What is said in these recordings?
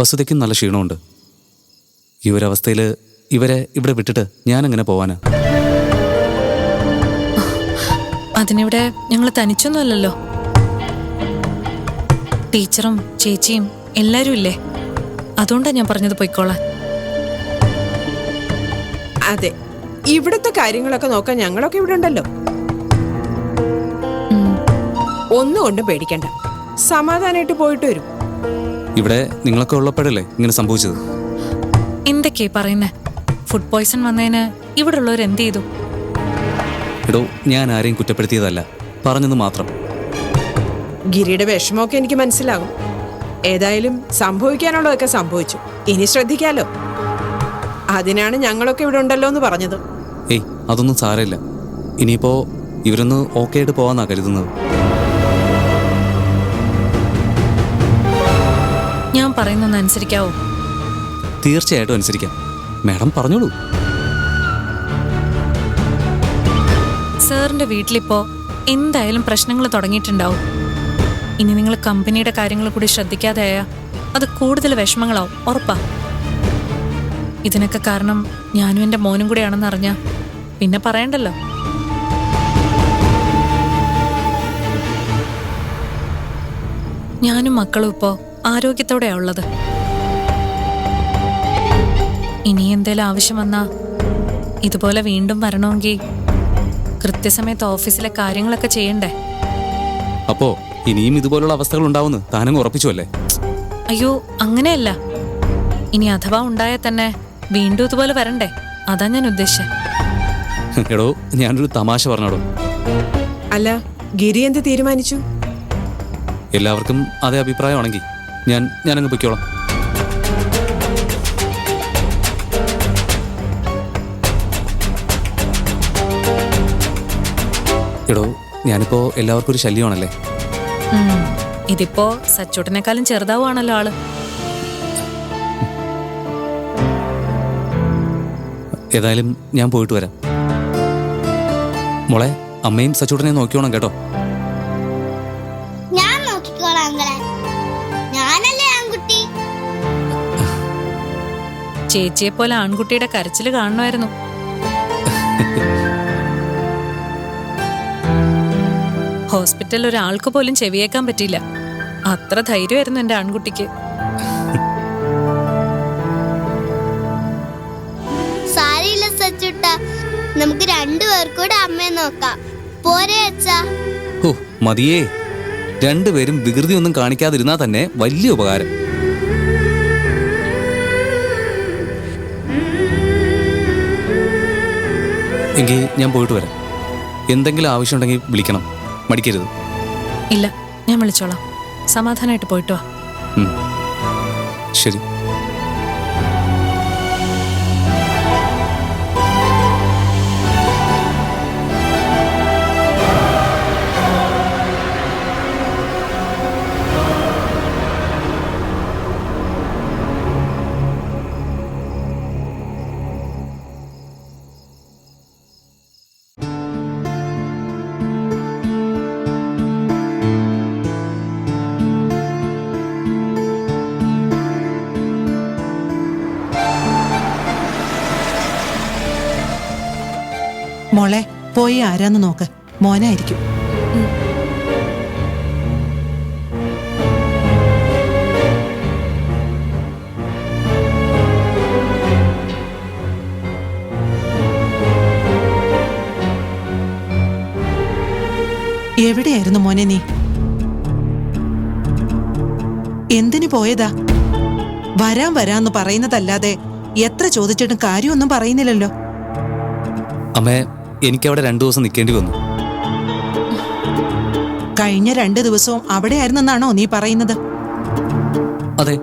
വസുതയ്ക്കും നല്ല ക്ഷീണമുണ്ട്. ഈ ഒരു അവസ്ഥയിൽ ഇവരെ ഇവിടെ വിട്ടിട്ട് ഞാൻ എങ്ങനെ പോവാനാ? അതിനിവിടെ ഞങ്ങൾ തനിച്ചൊന്നുമല്ലല്ലോ. ടീച്ചറും ചേച്ചിയും എല്ലാരും ഇല്ലേ? അതുകൊണ്ടാ ഞാൻ പറഞ്ഞത് പൊയ്ക്കോളാൻ. അതെ ഇവിടുത്തെ കാര്യങ്ങളൊക്കെ നോക്കാൻ ഞങ്ങളൊക്കെ ഇവിടെ ഉണ്ടല്ലോ. ഒന്നുകൊണ്ടും ഒന്നും കൊണ്ടും പേടിക്കണ്ട. സമാധാനമായിട്ട് പോയിട്ട് വരും. ഇവിടെ നിങ്ങളൊക്കെ ഉള്ളപ്പോഴല്ലേ ഇങ്ങനെ സംഭവിച്ചത്? എന്തൊക്കെയാ പറയുന്നേ? ഫുഡ് പോയ്സൺ വന്നതിന് ഇവിടെ ഉള്ളവർ എന്ത് ചെയ്തു? എടോ ഞാൻ ആരെയും കുറ്റപ്പെടുത്തിയതല്ല. പറഞ്ഞത് മാത്രം. ഗിരിയുടെ വിഷമമൊക്കെ എനിക്ക് മനസ്സിലാകും. ഏതായാലും സംഭവിക്കാനുള്ളതൊക്കെ സംഭവിച്ചു. ഇനി ശ്രദ്ധിക്കാലോ? അതിനാണ് ഞങ്ങളൊക്കെ ഇവിടെ ഉണ്ടല്ലോ എന്ന് പറഞ്ഞത്. ഏയ് അതൊന്നും സാരമില്ല. ഇനിയിപ്പോ ഇവരൊന്ന് ഓക്കെ ആയിട്ട് പോവാന്നാ കരുതുന്നത്. ഞാൻ പറയുന്നൊന്ന് അനുസരിക്കാവോ? തീർച്ചയായിട്ടും അനുസരിക്കാം. മാഡം പറഞ്ഞോളൂ. സാറിന്റെ വീട്ടിലിപ്പോ എന്തായാലും പ്രശ്നങ്ങൾ തുടങ്ങിയിട്ടുണ്ടാവും. ഇനി നിങ്ങൾ കമ്പനിയുടെ കാര്യങ്ങൾ കൂടി ശ്രദ്ധിക്കാതെയായ അത് കൂടുതൽ വിഷമങ്ങളാവും ഉറപ്പാ. ഇതിനൊക്കെ കാരണം ഞാനും എന്റെ മോനും കൂടെയാണെന്ന് അറിഞ്ഞ പിന്നെ പറയണ്ടല്ലോ. ഞാനും മക്കളും ഇപ്പോ ആരോഗ്യത്തോടെയാ ഉള്ളത് ഇനി എന്തേലും ആവശ്യം വന്നാ ഇതുപോലെ വീണ്ടും വരണമെങ്കിൽ കൃത്യസമയത്ത് ഓഫീസിലെ കാര്യങ്ങളൊക്കെ ചെയ്യണ്ടേ? അപ്പോ ഇനിയും ഇതുപോലുള്ള അവസ്ഥകൾ ഉണ്ടാവുന്നു താനങ്ങ് ഉറപ്പിച്ചു അല്ലേ അയ്യോ അങ്ങനെയല്ല. ഇനി അഥവാ ഉണ്ടായാൽ തന്നെ വീണ്ടും ഇതുപോലെ വരണ്ടേ? അതാ ഞാൻ ഉദ്ദേശിച്ചത് എടോ ഞാനൊരു തമാശ പറഞ്ഞോടോ? അല്ല ഗിരി എന്ത് തീരുമാനിച്ചു? എല്ലാവർക്കും അതേ അഭിപ്രായമാണെങ്കിൽ. ഞാൻ ഞാനങ്ങ് പൊയ്ക്കോളാം. എടോ ഞാനിപ്പോ എല്ലാവർക്കും ഒരു ശല്യമാണല്ലേ. ഇതിപ്പോ സച്ചോട്ടിനെക്കാളും ചെറുതാവുകയാണല്ലോ ആൾ. ഏതായാലും ഞാൻ പോയിട്ട് വരാം. മോളെ അമ്മയും സച്ചൂട്ടനെ നോക്കിയോണം കേട്ടോ. ചേച്ചിയെ പോലെ ആൺകുട്ടിയുടെ കരച്ചിൽ കാണണമായിരുന്നു ഹോസ്പിറ്റലിൽ ഒരാൾക്ക് പോലും ചെവിയേക്കാൻ പറ്റിയില്ല. അത്ര ധൈര്യമായിരുന്നു എന്റെ ആൺകുട്ടിക്ക്. സാരിയില്ല സച്ചുട്ട. നമുക്ക് രണ്ടുപേർക്കൂടെ അമ്മയെ നോക്കാം. പോരെ അച്ഛാ. ഓ മതിയേ. രണ്ടുപേരും വികൃതി ഒന്നും കാണിക്കാതിരുന്നാ തന്നെ വലിയ ഉപകാരം. എങ്കിൽ ഞാൻ പോയിട്ട് വരാം. എന്തെങ്കിലും ആവശ്യമുണ്ടെങ്കിൽ വിളിക്കണം. മടിക്കരുത്. ഇല്ല ഞാൻ വിളിച്ചോളാം. സമാധാനമായിട്ട് പോയിട്ട് വാ. ശരി. മോളെ പോയി ആരാന്ന് നോക്ക്. മോനായിരിക്കും എവിടെയായിരുന്നു മോനെ നീ? എന്തിനു പോയതാ? വരാൻ വരാന്ന് പറയുന്നതല്ലാതെ എത്ര ചോദിച്ചിട്ടും കാര്യമൊന്നും പറയുന്നില്ലല്ലോ. അമ്മേ എനിക്കവിടെ രണ്ടു ദിവസം നിൽക്കേണ്ടി വന്നു. കഴിഞ്ഞ രണ്ട് ദിവസവും അവിടെയായിരുന്നെന്നാണോ നീ പറയുന്നത്? അതെ.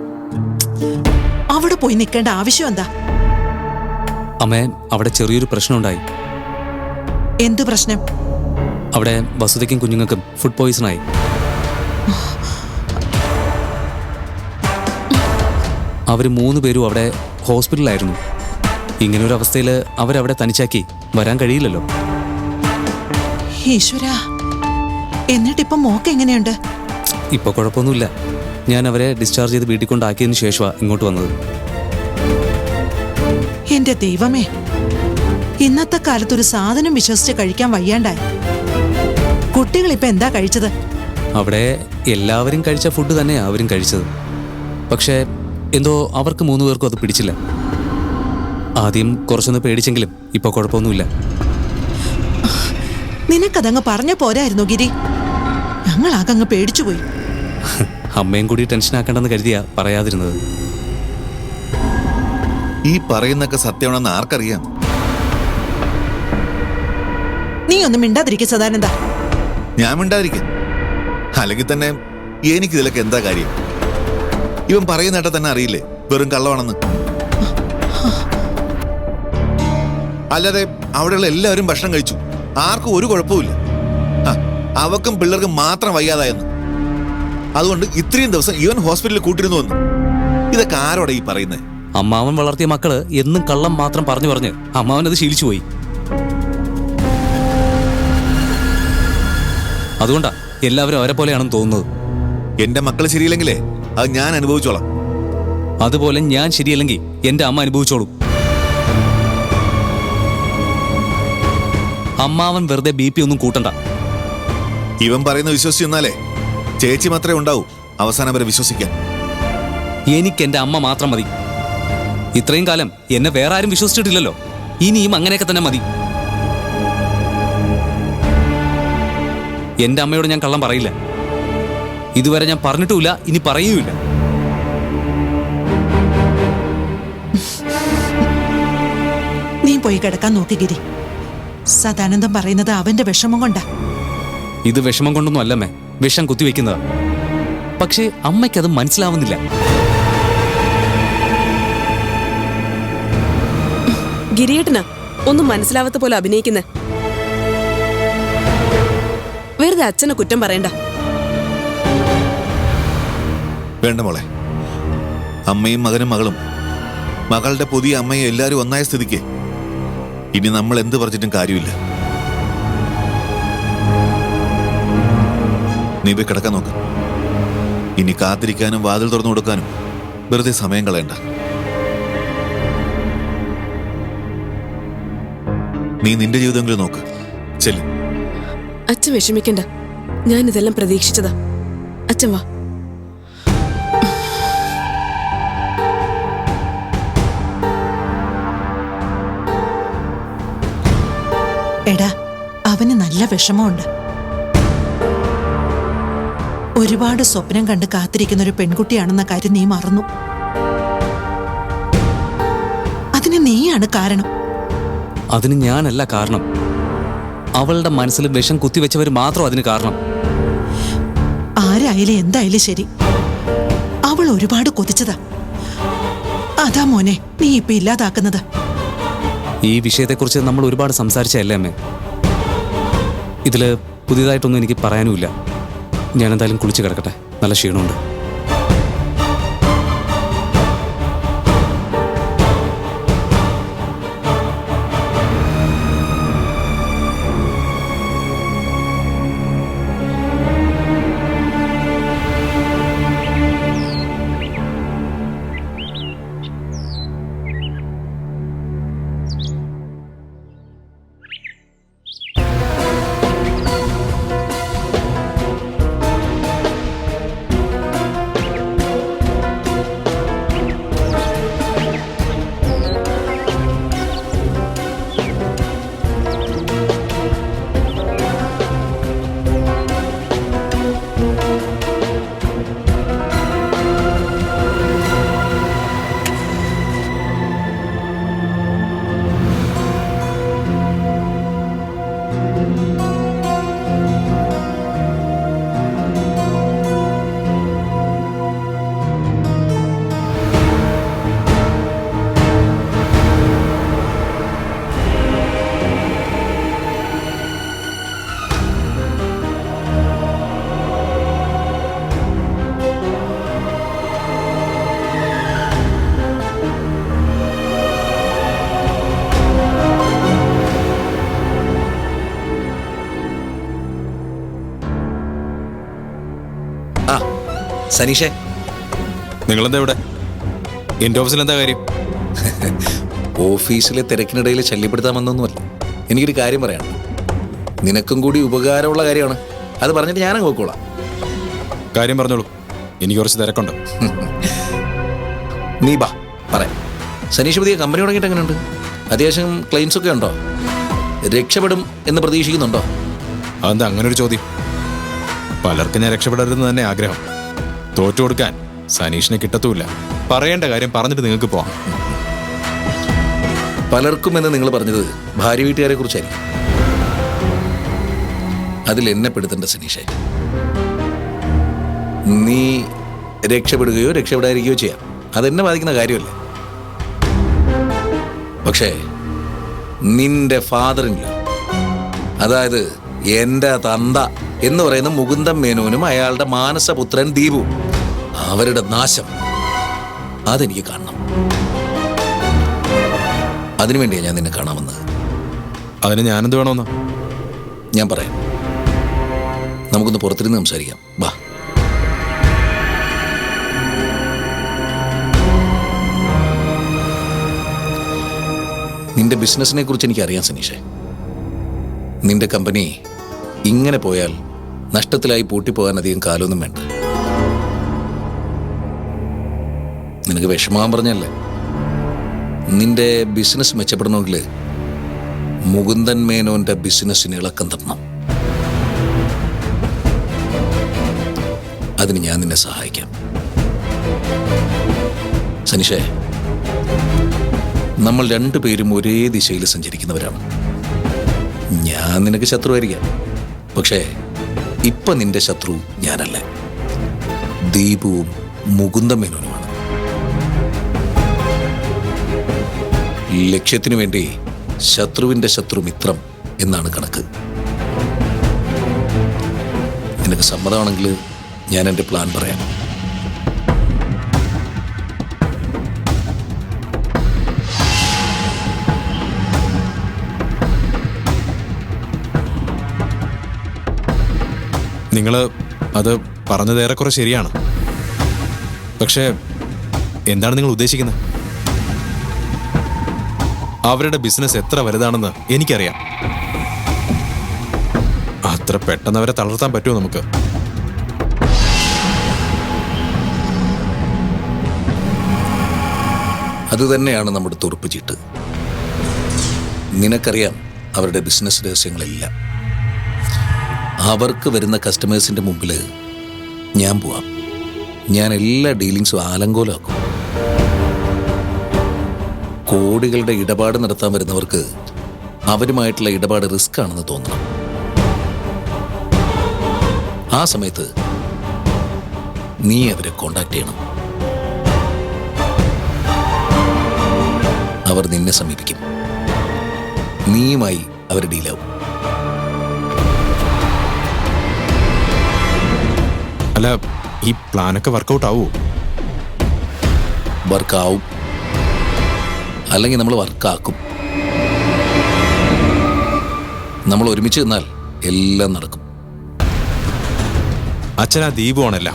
അവിടെ പോയി നിൽക്കേണ്ട ആവശ്യം എന്താ? അമ്മേ അവിടെ ചെറിയൊരു പ്രശ്നമുണ്ടായി. എന്ത് പ്രശ്നം? അവിടെ വസുതയ്ക്കും കുഞ്ഞുങ്ങൾക്കും ഫുഡ് പോയിസൺ ആയി. അവർ മൂന്ന് പേരും അവിടെ ഹോസ്പിറ്റലിലായിരുന്നു. ഇങ്ങനെ ഒരു അവസ്ഥയിൽ അവരവിടെ തനിച്ചാക്കി വരാൻ കഴിയില്ലല്ലോ. ഈശ്വര എന്നിട്ടിപ്പം മോക്ക് എങ്ങനെയുണ്ട്? ഇപ്പൊ കുഴപ്പമൊന്നുമില്ല. ഞാൻ അവരെ ഡിസ്ചാർജ് ചെയ്ത് വീട്ടിൽ കൊണ്ടാക്കിയതിന് ശേഷമാണ് ഇങ്ങോട്ട് വന്നത്. എന്റെ ദൈവമേ ഇന്നത്തെ കാലത്ത് ഒരു സാധനം വിശ്വസിച്ച് കഴിക്കാൻ വയ്യാണ്ടായി. കുട്ടികൾ ഇപ്പൊ എന്താ കഴിച്ചത്? അവിടെ എല്ലാവരും കഴിച്ച ഫുഡ് തന്നെയാണ് അവരും കഴിച്ചത്. പക്ഷേ എന്തോ അവർക്ക് മൂന്ന് പേർക്കും അത് പിടിച്ചില്ല. ആദ്യം കുറച്ചൊന്ന് പേടിച്ചെങ്കിലും ഇപ്പൊ കുഴപ്പമൊന്നുമില്ല. നിനക്കതങ്ങ് പറഞ്ഞ പോരായിരുന്നു ഗിരി. ഞങ്ങൾ ഞങ്ങളാകങ്ങ് പേടിച്ചുപോയി. അമ്മയും കൂടി ടെൻഷനാക്കണ്ടെന്ന് കരുതിയാ പറയാതിരുന്നത്. ഈ പറയുന്നൊക്കെ സത്യമാണെന്ന് ആർക്കറിയാം? നീ ഒന്നും മിണ്ടാതിരിക്കെ സദാനന്ദ. ഞാൻ മിണ്ടാതിരിക്കും. അല്ലെങ്കിൽ തന്നെ എനിക്ക് ഇതിലൊക്കെ എന്താ കാര്യം? ഇവൻ പറയുന്നേട്ട തന്നെ അറിയില്ലേ? വെറും കള്ളമാണെന്ന്. അല്ലാതെ അവിടെയുള്ള എല്ലാവരും ഭക്ഷണം കഴിച്ചു. ആർക്കും ഒരു കുഴപ്പമില്ല അവക്കും പിള്ളേർക്കും മാത്രം വയ്യാതായെന്ന്. അതുകൊണ്ട് ഇത്രയും ദിവസം ഇവൻ ഹോസ്പിറ്റലിൽ കൂട്ടിരുന്നു വന്നു ഇതൊക്കെ ആരോടെ ഈ പറയുന്നത് അമ്മാവൻ വളർത്തിയ മക്കൾ എന്നും കള്ളം മാത്രം പറഞ്ഞു പറഞ്ഞ് അമ്മാവൻ അത് ശീലിച്ചു പോയി. അതുകൊണ്ടാ എല്ലാവരും അവരെ പോലെയാണെന്ന് തോന്നുന്നത്. എന്റെ മക്കൾ ശരിയില്ലെങ്കിലേ അത് ഞാൻ അനുഭവിച്ചോളാം. അതുപോലെ ഞാൻ ശരിയല്ലെങ്കിൽ എന്റെ അമ്മ അനുഭവിച്ചോളും. അമ്മാവൻ വെറുതെ ബി പി ഒന്നും കൂട്ടണ്ട. ഇവൻ പറയുന്ന വിശ്വസിച്ചെന്നാലേ ചേച്ചി മാത്രമേ ഉണ്ടാവൂ. അവസാനം വരെ വിശ്വസിക്കാൻ. എനിക്ക് എന്റെ അമ്മ മാത്രം മതി. ഇത്രയും കാലം എന്നെ വേറെ ആരും വിശ്വസിച്ചിട്ടില്ലല്ലോ. ഇനിയും അങ്ങനെയൊക്കെ തന്നെ മതി. എന്റെ അമ്മയോട് ഞാൻ കള്ളം പറയില്ല. ഇതുവരെ ഞാൻ പറഞ്ഞിട്ടുമില്ല ഇനി പറയുകയില്ല നീ പോയി കിടക്കാൻ നോക്കി ഗിരി. സദാനന്ദം പറയുന്നത് അവന്റെ വിഷമം കൊണ്ടാ. ഇത് വിഷമം കൊണ്ടൊന്നും അല്ലമ്മേ വിഷം കുത്തിവെക്കുന്നതാ പക്ഷേ അമ്മയ്ക്കത് മനസ്സിലാവുന്നില്ല. ഗിരിയേട്ടനാ ഒന്നും മനസ്സിലാവാത്ത പോലെ അഭിനയിക്കുന്നേ. വെറുതെ അച്ഛനെ കുറ്റം പറയണ്ട. വേണ്ട മോളെ. അമ്മയും മകനും മകളും. മകളുടെ പുതിയ അമ്മയും എല്ലാവരും ഒന്നായ സ്ഥിതിക്ക് ഇനി നമ്മൾ എന്ത് പറഞ്ഞിട്ടും കാര്യമില്ല. നീ പോയി കിടക്കാൻ നോക്ക്. ഇനി കാത്തിരിക്കാനും വാതിൽ തുറന്നു കൊടുക്കാനും വെറുതെ സമയം കളയണ്ട. നീ നിന്റെ ജീവിതമെങ്കിലും നോക്ക്. ചെല്ലു. അച്ഛൻ വിഷമിക്കണ്ട. ഞാൻ ഇതെല്ലാം പ്രതീക്ഷിച്ചതാ. അച്ഛൻ വാ. എടാ അവന് നല്ല വിഷമമുണ്ട്. ഒരുപാട് സ്വപ്നം കണ്ട് കാത്തിരിക്കുന്ന ഒരു പെൺകുട്ടിയാണെന്ന കാര്യം നീ മറന്നു. അതിന് നീയാണ് കാരണം. അതിന് ഞാനല്ല കാരണം. അവളുടെ മനസ്സിൽ വിഷം കുത്തിവെച്ചവർ മാത്രം അതിന് കാരണം. ആരായാലും എന്തായാലും ശരി. അവൾ ഒരുപാട് കൊതിച്ചതാ. അതാ മോനെ നീ ഇപ്പൊ ഇല്ലാതാക്കുന്നത്. ഈ വിഷയത്തെക്കുറിച്ച് നമ്മൾ ഒരുപാട് സംസാരിച്ചതല്ലേ അമ്മേ? ഇതിൽ പുതിയതായിട്ടൊന്നും എനിക്ക് പറയാനുമില്ല. ഞാൻ എന്തായാലും കുളിച്ച് കിടക്കട്ടെ. നല്ല ക്ഷീണമുണ്ട്. ആ സനീഷേ. നിങ്ങളെന്താ ഇവിടെ? എന്റെ ഓഫീസിൽ എന്താ കാര്യം? ഓഫീസിലെ തിരക്കിനിടയിൽ ശല്യപ്പെടുത്താമെന്നൊന്നുമല്ല. എനിക്കൊരു കാര്യം പറയണം നിനക്കും കൂടി ഉപകാരമുള്ള കാര്യമാണ്. അത് പറഞ്ഞിട്ട് ഞാനങ്ങ് പോയിക്കോളാം കാര്യം പറഞ്ഞോളൂ. എനിക്ക് കുറച്ച് തിരക്കുണ്ട്. നീ ബാ പറയാം സനീഷ് പുതിയ കമ്പനി തുടങ്ങിയിട്ട് എങ്ങനെയുണ്ട്? അത്യാവശ്യം ക്ലെയിംസ് ഒക്കെ ഉണ്ടോ? രക്ഷപ്പെടും എന്ന് പ്രതീക്ഷിക്കുന്നുണ്ടോ? അതെന്താ അങ്ങനെ ഒരു ചോദ്യം? പലർക്കും ഞാൻ രക്ഷപ്പെടരുതെന്ന് തന്നെ ആഗ്രഹം. തോറ്റു കൊടുക്കാൻ സനീഷിനെ കിട്ടത്തുമില്ല. പറയേണ്ട കാര്യം പറഞ്ഞിട്ട് നിങ്ങൾക്ക് പോവാം. പലർക്കും എന്ന് നിങ്ങൾ പറഞ്ഞത് ഭാര്യ വീട്ടുകാരെ കുറിച്ചായിരിക്കും. അതിൽ എന്നെ പെടുത്തണ്ട സനീഷേ. നീ രക്ഷപ്പെടുകയോ രക്ഷപ്പെടാതിരിക്കുകയോ ചെയ്യാം. അതെന്നെ ബാധിക്കുന്ന കാര്യമല്ല. പക്ഷേ നിന്റെ ഫാദറിനില്ല അതായത് എന്റെ തന്ത എന്ന് പറയുന്ന മുകുന്ദൻ മേനോനും അയാളുടെ മാനസപുത്രൻ ദീപു. അവരുടെ നാശം. അതെനിക്ക് കാണണം. അതിനുവേണ്ടിയാണ് ഞാൻ നിന്നെ കാണാമെന്ന് വന്നത്. അതിന് ഞാനെന്ത് വേണമെന്ന്? ഞാൻ പറയാം. നമുക്കൊന്ന് പുറത്തിരുന്ന് സംസാരിക്കാം. വാ. നിന്റെ ബിസിനസ്സിനെ കുറിച്ച് എനിക്കറിയാം സനീഷേ. നിന്റെ കമ്പനി ഇങ്ങനെ പോയാൽ നഷ്ടത്തിലായി പൂട്ടിപ്പോകാൻ അധികം കാലമൊന്നും വേണ്ട. നിനക്ക് വിഷമാൻ പറഞ്ഞല്ലേ? നിന്റെ ബിസിനസ് മെച്ചപ്പെടണമെങ്കിൽ മുകുന്ദൻ മേനോന്റെ ബിസിനസ്സിന് ഇളക്കം തരണം. അതിന് ഞാൻ നിന്നെ സഹായിക്കാം. സനിഷേ നമ്മൾ രണ്ടുപേരും ഒരേ ദിശയിൽ സഞ്ചരിക്കുന്നവരാണ്. ഞാൻ നിനക്ക് ശത്രുവായിരിക്കാം. പക്ഷേ ഇപ്പൊ നിന്റെ ശത്രു ഞാനല്ല. ദീപുവും മുകുന്ദ മേനോനുമാണ് ലക്ഷ്യത്തിനു വേണ്ടി ശത്രുവിന്റെ ശത്രു മിത്രം എന്നാണ് കണക്ക്. നിനക്ക് സമ്മതമാണെങ്കിൽ ഞാൻ എന്റെ പ്ലാൻ പറയാം. നിങ്ങൾ അത് പറഞ്ഞത് ഏറെക്കുറെ ശരിയാണ്. പക്ഷേ എന്താണ് നിങ്ങൾ ഉദ്ദേശിക്കുന്നത്? അവരുടെ ബിസിനസ് എത്ര വലുതാണെന്ന് എനിക്കറിയാം. അത്ര പെട്ടെന്ന് അവരെ തളർത്താൻ പറ്റുമോ നമുക്ക്? അതുതന്നെയാണ് നമ്മുടെ തുറുപ്പ് ചീട്ട്. നിനക്കറിയാം അവരുടെ ബിസിനസ് രഹസ്യങ്ങളെല്ലാം. അവർക്ക് വരുന്ന കസ്റ്റമേഴ്സിന്റെ മുമ്പിൽ ഞാൻ പോവാം. ഞാൻ എല്ലാ ഡീലിങ്സും ആലങ്കോലാക്കും. കോടികളുടെ ഇടപാട് നടത്താൻ വരുന്നവർക്ക് അവരുമായിട്ടുള്ള ഇടപാട് റിസ്ക് ആണെന്ന് തോന്നണം. ആ സമയത്ത് നീ അവരെ കോണ്ടാക്ട് ചെയ്യണം. അവർ നിന്നെ സമീപിക്കും. നീയുമായി അവർ ഡീലാവും അല്ല ഈ പ്ലാനൊക്കെ വർക്കൗട്ട് ആവോ വർക്കാവും. അല്ലെങ്കിൽ നമ്മൾ വർക്കാക്കും. നമ്മൾ ഒരുമിച്ച് നിന്നാൽ എല്ലാം നടക്കും. അച്ഛനാ ദീപുവാണല്ല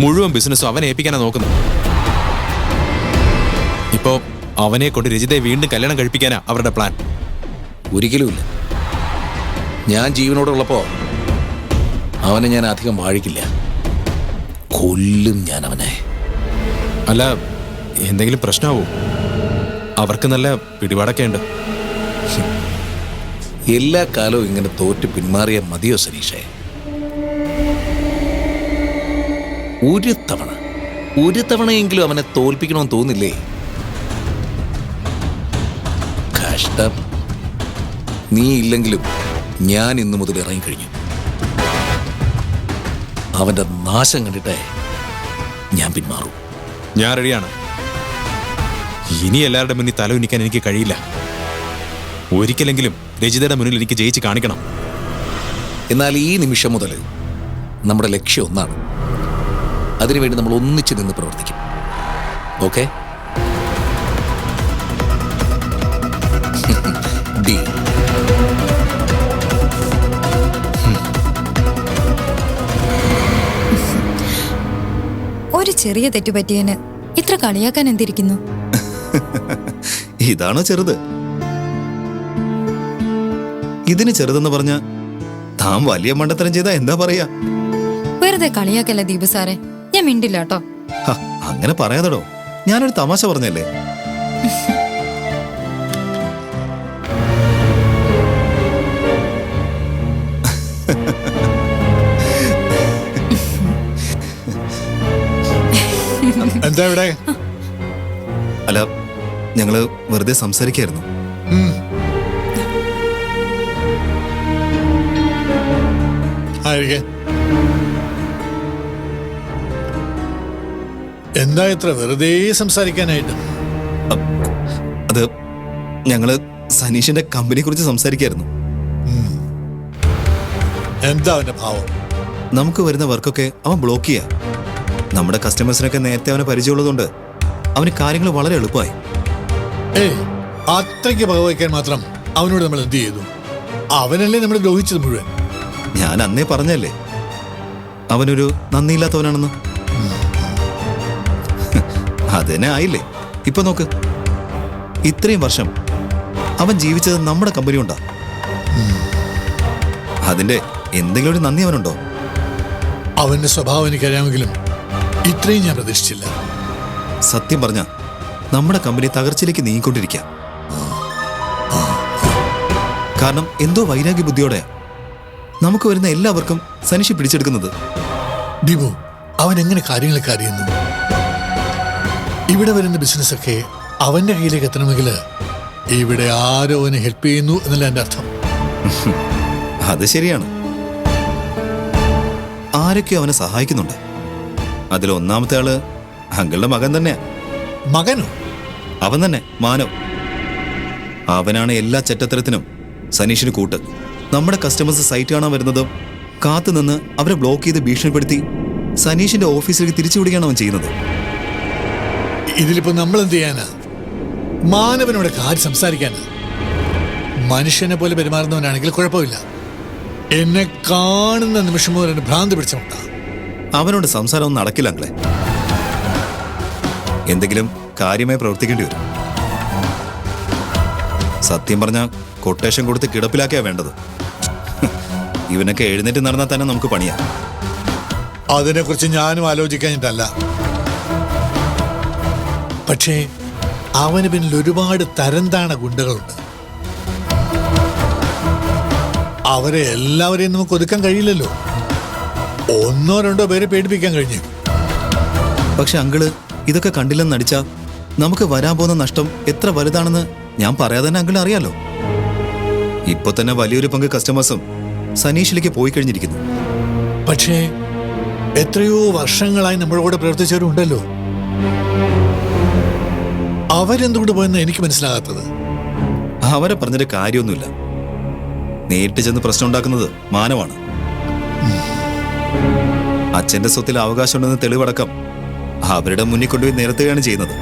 മുഴുവൻ ബിസിനസ്സും അവനെ ഏൽപ്പിക്കാനാ നോക്കുന്നത് ഇപ്പോ അവനെ കൊണ്ട് രജിതയെ വീണ്ടും കല്യാണം കഴിപ്പിക്കാനാ അവരുടെ പ്ലാൻ. ഒരിക്കലുമില്ല. ഞാൻ ജീവനോടുള്ളപ്പോ അവനെ ഞാൻ അധികം വാഴിക്കില്ല. കൊല്ലും ഞാൻ അവനെ. അല്ല എന്തെങ്കിലും പ്രശ്നമാവോ അവർക്ക് നല്ല പിടിപാടൊക്കെ ഉണ്ട്. എല്ലാ കാലവും ഇങ്ങനെ തോറ്റ് പിന്മാറിയ മതിയോ സനീഷേ? ഒരു തവണ ഒരു തവണയെങ്കിലും അവനെ തോൽപ്പിക്കണമെന്ന് തോന്നില്ലേ? കഷ്ടം. നീ ഇല്ലെങ്കിലും ഞാൻ ഇന്നു മുതൽ ഇറങ്ങിക്കഴിഞ്ഞു. അവന്റെ നാശം കണ്ടിട്ടേ ഞാൻ പിന്മാറും. ഞാൻ റെഡിയാണ്. ഇനി എല്ലാവരുടെ മുന്നിൽ തല ഉന്നിക്കാൻ എനിക്ക് കഴിയില്ല. ഒരിക്കലെങ്കിലും രജിതയുടെ മുന്നിൽ എനിക്ക് ജയിച്ച് കാണിക്കണം. എന്നാൽ ഈ നിമിഷം മുതൽ നമ്മുടെ ലക്ഷ്യം ഒന്നാണ്. അതിനുവേണ്ടി നമ്മൾ ഒന്നിച്ച് നിന്ന് പ്രവർത്തിക്കും. ഓക്കെ? ഡി ഒരു ചെറിയ തെറ്റ് പറ്റിയതിന് ഇത്ര കളിയാക്കാൻ എന്തിരിക്കുന്നു? ഇതാണോ ചെറുത്? ഇതിന് ചെറുതെന്ന് പറഞ്ഞ താൻ വലിയ മണ്ടത്തരം ചെയ്താ എന്താ പറയാ? വെറുതെ കളിയാക്കല്ല ദീപു സാറേ? ഞാൻ മിണ്ടില്ല കേട്ടോ. അങ്ങനെ പറയാതടോ. ഞാനൊരു തമാശ പറഞ്ഞല്ലേ? എന്താ ഇവിടെ? അല്ല ഞങ്ങൾ വെറുതെ സംസാരിക്കായിരുന്നു. എന്താ ഇത്ര വെറുതെ സംസാരിക്കാനായിട്ട്? അത് ഞങ്ങൾ സനീഷിന്റെ കമ്പനിയെ കുറിച്ച് സംസാരിക്കായിരുന്നു എന്താ അവന്റെ ഭാവം? നമുക്ക് വരുന്ന വർക്കൊക്കെ അവൻ ബ്ലോക്ക് ചെയ്യാ. നമ്മുടെ കസ്റ്റമേഴ്സിനൊക്കെ നേരത്തെ അവനെ പരിചയമുള്ളതുകൊണ്ട് അവന് കാര്യങ്ങൾ വളരെ എളുപ്പമായി. ഏയ് അത്രയ്ക്ക് പകവയ്ക്കാൻ മാത്രം അവനോട് നമ്മൾ എന്ത് ചെയ്തു? അവനല്ലേ നമ്മൾ ദ്രോഹിച്ചത് മുഴുവൻ? ഞാൻ അന്നേ പറഞ്ഞല്ലേ അവനൊരു നന്ദിയില്ലാത്തവനാണെന്ന്. അതന്നെ ആയില്ലേ? ഇപ്പൊ നോക്ക്. ഇത്രയും വർഷം അവൻ ജീവിച്ചത് നമ്മുടെ കമ്പനി ഉണ്ടാ അതിന്റെ എന്തെങ്കിലും ഒരു നന്ദി അവനുണ്ടോ? അവന്റെ സ്വഭാവം എനിക്കറിയാമെങ്കിലും ഇത്രയും ഞാൻ പ്രതീക്ഷിച്ചില്ല. സത്യം പറഞ്ഞ നമ്മുടെ കമ്പനി തകർച്ചയിലേക്ക് നീങ്ങിക്കൊണ്ടിരിക്കാം. കാരണം എന്തോ വൈരാഗ്യ ബുദ്ധിയോടെ നമുക്ക് വരുന്ന എല്ലാവർക്കും സനിഷി പിടിച്ചെടുക്കുന്നത്. ദീപു അവൻ എങ്ങനെ കാര്യങ്ങളൊക്കെ അറിയുന്നു? ഇവിടെ വരുന്ന ബിസിനസ്സൊക്കെ അവന്റെ കയ്യിലേക്ക് എത്തണമെങ്കിൽ ഇവിടെ ആരോ അവനെ ഹെൽപ്പ് ചെയ്യുന്നു എന്നല്ല എന്റെ അർത്ഥം. അത് ശരിയാണ്. ആരൊക്കെയോ അവനെ സഹായിക്കുന്നുണ്ട്. അതിൽ ഒന്നാമത്തെ ആൾ അങ്കിളുടെ മകൻ തന്നെയാ. മകനോ? അവൻ തന്നെ മാനവ്. അവനാണ് എല്ലാ ചെറ്റത്തരത്തിനും സനീഷിന് കൂട്ട്. നമ്മുടെ കസ്റ്റമേഴ്സ് സൈറ്റ് കാണാൻ വരുന്നതും കാത്തുനിന്ന് അവരെ ബ്ലോക്ക് ചെയ്ത് ഭീഷണിപ്പെടുത്തി സനീഷിന്റെ ഓഫീസിലേക്ക് തിരിച്ചു വിടുകയാണ് അവൻ ചെയ്യുന്നത്. ഇതിലിപ്പോ നമ്മൾ എന്ത് ചെയ്യാനാ? മാനവനോട് കാര്യം സംസാരിക്കാനാ. മനുഷ്യനെ പോലെ പെരുമാറുന്നവനാണെങ്കിൽ കുഴപ്പമില്ല. എന്നെ കാണുന്ന നിമിഷം മുതൽ ഭ്രാന്ത് പിടിച്ചുണ്ടാ അവനോട് സംസാരം ഒന്നും നടക്കില്ല അങ്ങളെ എന്തെങ്കിലും കാര്യമായി പ്രവർത്തിക്കേണ്ടി വരും. സത്യം പറഞ്ഞ കൊട്ടേഷൻ കൊടുത്ത് കിടപ്പിലാക്കിയാ വേണ്ടത്. ഇവനൊക്കെ എഴുന്നേറ്റ് നടന്നാൽ തന്നെ നമുക്ക് പണിയാ. അതിനെക്കുറിച്ച് ഞാനും ആലോചിക്കാനിട്ടല്ല പക്ഷേ അവന് പിന്നിൽ ഒരുപാട് തരംതാണ ഗുണ്ടകളുണ്ട്. അവരെ എല്ലാവരെയും നമുക്ക് ഒതുക്കാൻ കഴിയില്ലല്ലോ. ഒന്നോ രണ്ടോ പേരെ പേടിപ്പിക്കാൻ കഴിഞ്ഞു. പക്ഷെ അങ്കിൾ ഇതൊക്കെ കണ്ടില്ലെന്ന് നടിച്ചാ നമുക്ക് വരാൻ പോകുന്ന നഷ്ടം എത്ര വലുതാണെന്ന് ഞാൻ പറയാതെ തന്നെ അങ്കിൾ അറിയാലോ. ഇപ്പൊ തന്നെ വലിയൊരു പങ്ക് കസ്റ്റമേഴ്സും സനീഷിലേക്ക് പോയി കഴിഞ്ഞിരിക്കുന്നു. പക്ഷേ എത്രയോ വർഷങ്ങളായി നമ്മുടെ കൂടെ പ്രവർത്തിച്ചവരുണ്ടല്ലോ. അവരെന്തുകൊണ്ട് പോയെന്ന് എനിക്ക് മനസ്സിലാകാത്തത്. അവരെ പറഞ്ഞൊരു കാര്യമൊന്നുമില്ല. നേരിട്ട് ചെന്ന് പ്രശ്നം ഉണ്ടാക്കുന്നത് മാനവാണ്. അച്ഛന്റെ സ്വത്തിൽ അവകാശമുണ്ടെന്ന് തെളിവടക്കം അവരുടെ മുന്നിൽ കൊണ്ടുപോയി നിരത്തുകയാണ് ചെയ്യുന്നത്.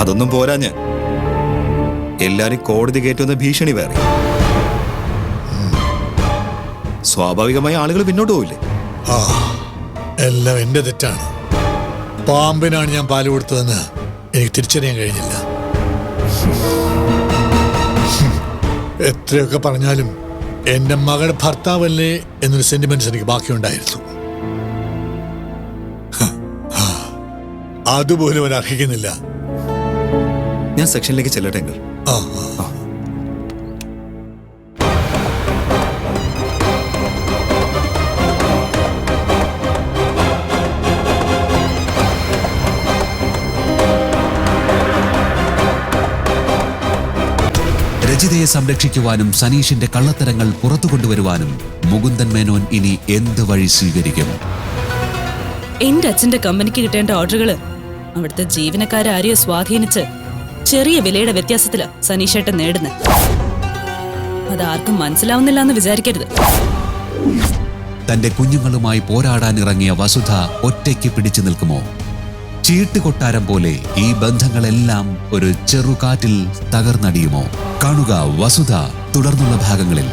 അതൊന്നും പോരാഞ്ഞ് എല്ലാരും കോടതി കയറ്റുന്ന ഭീഷണി വേറെ. സ്വാഭാവികമായി ആളുകൾ പിന്നോട്ട് പോവില്ലേ? ആ എല്ലാം എന്റെ തെറ്റാണ്. പാമ്പിനാണ് ഞാൻ പാൽ കൊടുത്തതെന്ന് എനിക്ക് തിരിച്ചറിയാൻ കഴിഞ്ഞില്ല. എത്രയൊക്കെ പറഞ്ഞാലും എന്റെ മകളുടെ ഭർത്താവല്ലേ എന്നൊരു സെന്റിമെന്റ്സ് എനിക്ക് ബാക്കിയുണ്ടായിരുന്നു. അതുപോലും അവൻ അർഹിക്കുന്നില്ല. ഞാൻ സെക്ഷനിലേക്ക് ചെല്ലട്ടെ ആ. ആ. രജിതയെ സംരക്ഷിക്കുവാനും സനീഷിന്റെ കള്ളത്തരങ്ങൾ പുറത്തു കൊണ്ടുവരുവാനും മുകുന്ദൻ മേനോൻ ഇനി എന്ത് വഴി സ്വീകരിക്കും? എന്റെ അച്ഛന്റെ കമ്പനിക്ക് കിട്ടേണ്ട ഓർഡറുകൾ അവിടുത്തെ ജീവനക്കാരെ സ്വാധീനിച്ച് ചെറിയ വിലയുടെ വ്യത്യാസത്തിലാ സനീഷേട്ടൻ നേടുന്നത് അതാർക്കും മനസ്സിലാവുന്നില്ല എന്ന് വിചാരിക്കരുത്. തന്റെ കുഞ്ഞുങ്ങളുമായി പോരാടാൻ ഇറങ്ങിയ വസുധ ഒറ്റയ്ക്ക് പിടിച്ചു നിൽക്കുമോ? ചീട്ടുകൊട്ടാരം പോലെ ഈ ബന്ധങ്ങളെല്ലാം ഒരു ചെറുകാറ്റിൽ തകർന്നടിയുമോ? കാണുക വസുധ തുടർന്നുള്ള ഭാഗങ്ങളിൽ.